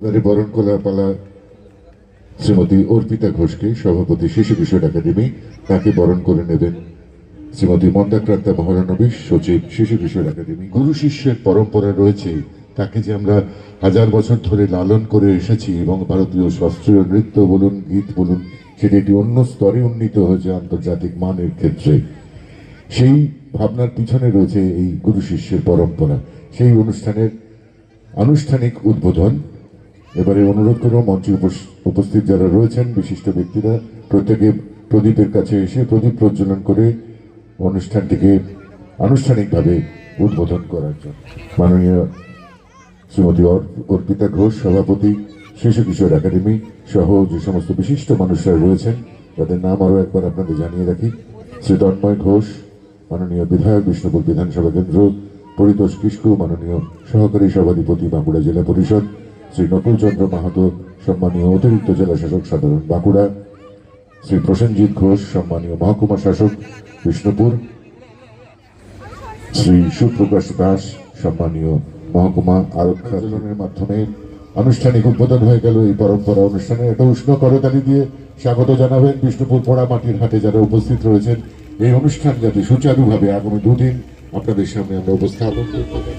এবারে বরণ করার শ্রীমতী অর্পিতা ঘোষকে সভাপতি শিশু কিশোর একাডেমি তাকে বরণ করে নেবেন শ্রীমতী মন্দাক্রান্তা মহারানবী সচিব শিশু কিশোর একাডেমি। গুরু শিষ্যের পরম্পরা রয়েছে, তাকে যে আমরা হাজার বছর ধরে লালন করে এসেছি এবং ভারতীয় শাস্ত্রীয় নৃত্য বলুন, গীত বলুন, সেটি একটি অন্য স্তরে উন্নীত হয়েছে আন্তর্জাতিক মানের ক্ষেত্রে। সেই ভাবনার পিছনে রয়েছে এই গুরু শিষ্যের পরম্পরা। সেই অনুষ্ঠানের আনুষ্ঠানিক উদ্বোধন এবারে অনুরোধ করব মঞ্চে উপস- উপস্থিত যারা রয়েছেন, বিশিষ্ট ব্যক্তিরা, প্রত্যেকে প্রদীপের কাছে এসে প্রদীপ প্রজ্বলন করে অনুষ্ঠানটিকে আনুষ্ঠানিকভাবে উদ্বোধন করার জন্য। মাননীয় শ্রীমতী অর- অর্পিতা ঘোষ, সভাপতি শিশু কিশোর একাডেমি সহ যে সমস্ত বিশিষ্ট মানুষরা রয়েছেন, তাদের নাম আরও একবার আপনাদের জানিয়ে রাখি। শ্রী তন্ময় ঘোষ, মাননীয় বিধায়ক, বিষ্ণুপুর বিধানসভা কেন্দ্র, পরিতোষ কিস্কু মাননীয় সহকারী সভাধিপতি বাঁকুড়া জেলা পরিষদ শ্রী নকুল চন্দ্র মাহাতো, সম্মানীয় অতিরিক্ত জেলা শাসক সাধারণ বাঁকুড়া, শ্রী প্রসেনজিৎ ঘোষ, সম্মানীয় মহকুমা শাসক বিষ্ণুপুর, শ্রী সুপ্রকাশ দাস, সম্মানীয় মহকুমা আরক্ষা আন্দোলনের মাধ্যমে আনুষ্ঠানিক উদ্বোধন হয়ে গেল এই পরম্পরা অনুষ্ঠানে। একটা উষ্ণ করতালি দিয়ে স্বাগত জানাবেন বিষ্ণুপুর পোড়া মাটির হাটে যারা উপস্থিত রয়েছেন। এই অনুষ্ঠান যাতে সুচারুভাবে আগামী দুদিন আপনাদের সামনে আমরা উপস্থাপন করতে